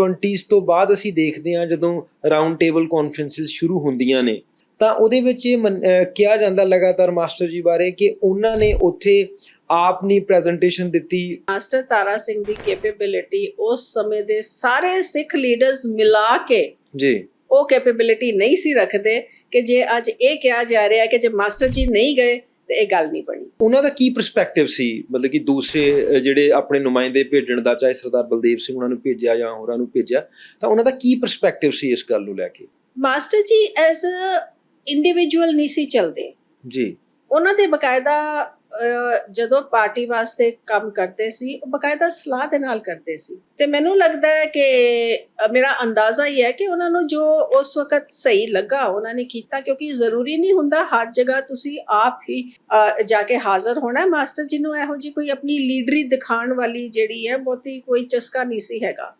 20s ਤੋਂ ਬਾਅਦ ਅਸੀਂ ਦੇਖਦੇ ਹਾਂ ਜਦੋਂ ਰਾਉਂਡ ਟੇਬਲ ਕਾਨਫਰੰਸਿਸ ਸ਼ੁਰੂ ਹੁੰਦੀਆਂ ਨੇ। ਤਾਂ ਉਹਦੇ ਵਿੱਚ ਇਹ ਕਿਹਾ ਜਾਂਦਾ ਲਗਾਤਾਰ ਮਾਸਟਰ ਜੀ ਬਾਰੇ ਕਿ ਉਹਨਾਂ ਨੇ ਉੱਥੇ ਆਪ ਨਹੀਂ ਪ੍ਰੈਜੈਂਟੇਸ਼ਨ ਦਿੱਤੀ। ਮਾਸਟਰ ਤਾਰਾ ਸਿੰਘ ਦੀ ਕੈਪੇਬਿਲਿਟੀ ਉਸ ਸਮੇਂ ਦੇ ਸਾਰੇ ਸਿੱਖ ਲੀਡਰਸ ਮਿਲਾ ਕੇ ਜੀ। ਉਹ ਕੈਪੇਬਿਲਿਟੀ ਨਹੀਂ ਸੀ ਰੱਖਦੇ ਕਿ ਜੇ ਅੱਜ ਇਹ ਕਿਹਾ ਜਾ ਰਿਹਾ ਕਿ ਜੇ ਮਾਸਟਰ ਜੀ ਨਹੀਂ ਗਏ ਤੇ ਇਹ ਗੱਲ ਨਹੀਂ ਬਣੀ। ਉਹਨਾਂ ਦਾ ਕੀ ਪਰਸਪੈਕਟਿਵ ਸੀ? ਮਤਲਬ ਕਿ ਦੂਸਰੇ ਜਿਹੜੇ ਆਪਣੇ ਨੁਮਾਇੰਦੇ ਭੇਜਣ ਦਾ ਚਾਹੇ ਸਰਦਾਰ ਬਲਦੇਵ ਸਿੰਘ ਉਹਨਾਂ ਨੂੰ ਭੇਜਿਆ ਜਾਂ ਹੋਰਾਂ ਨੂੰ ਭੇਜਿਆ ਤਾਂ ਉਹਨਾਂ ਦਾ ਕੀ ਪਰਸਪੈਕਟਿਵ ਸੀ ਇਸ ਗੱਲ ਨੂੰ ਲੈ ਕੇ? Master ji as a individual ਨਹੀਂ ਸੀ ਚੱਲਦੇ। ਜੀ। ਉਹਨਾਂ ਦੇ ਬਕਾਇਦਾ ਜਦੋਂ ਪਾਰਟੀ ਵਾਸਤੇ ਕੰਮ ਕਰਦੇ ਸੀ, ਉਹ ਬਕਾਇਦਾ ਸਲਾਹ ਦੇ ਨਾਲ ਕਰਦੇ ਸੀ। ਤੇ ਮੈਨੂੰ ਲੱਗਦਾ ਹੈ ਕਿ ਮੇਰਾ ਅੰਦਾਜ਼ਾ ਹੀ ਹੈ ਕਿ ਉਹਨਾਂ ਨੂੰ ਜੋ ਉਸ ਵਕਤ ਸਹੀ ਲੱਗਾ, ਉਹਨਾਂ ਨੇ ਕੀਤਾ, ਕਿਉਂਕਿ ਜ਼ਰੂਰੀ ਨਹੀਂ ਹੁੰਦਾ ਹਰ ਜਗ੍ਹਾ ਤੁਸੀਂ ਆਪ ਹੀ ਜਾ ਕੇ ਹਾਜ਼ਰ ਹੋਣਾ। ਮਾਸਟਰ ਜੀ ਨੂੰ ਇਹੋ ਜੀ ਕੋਈ ਆਪਣੀ ਲੀਡਰੀ ਦਿਖਾਉਣ ਵਾਲੀ ਜਿਹੜੀ ਹੈ, ਬਹੁਤੀ ਕੋਈ ਚਸਕਾ ਨਹੀਂ ਸੀ ਹੈਗਾ।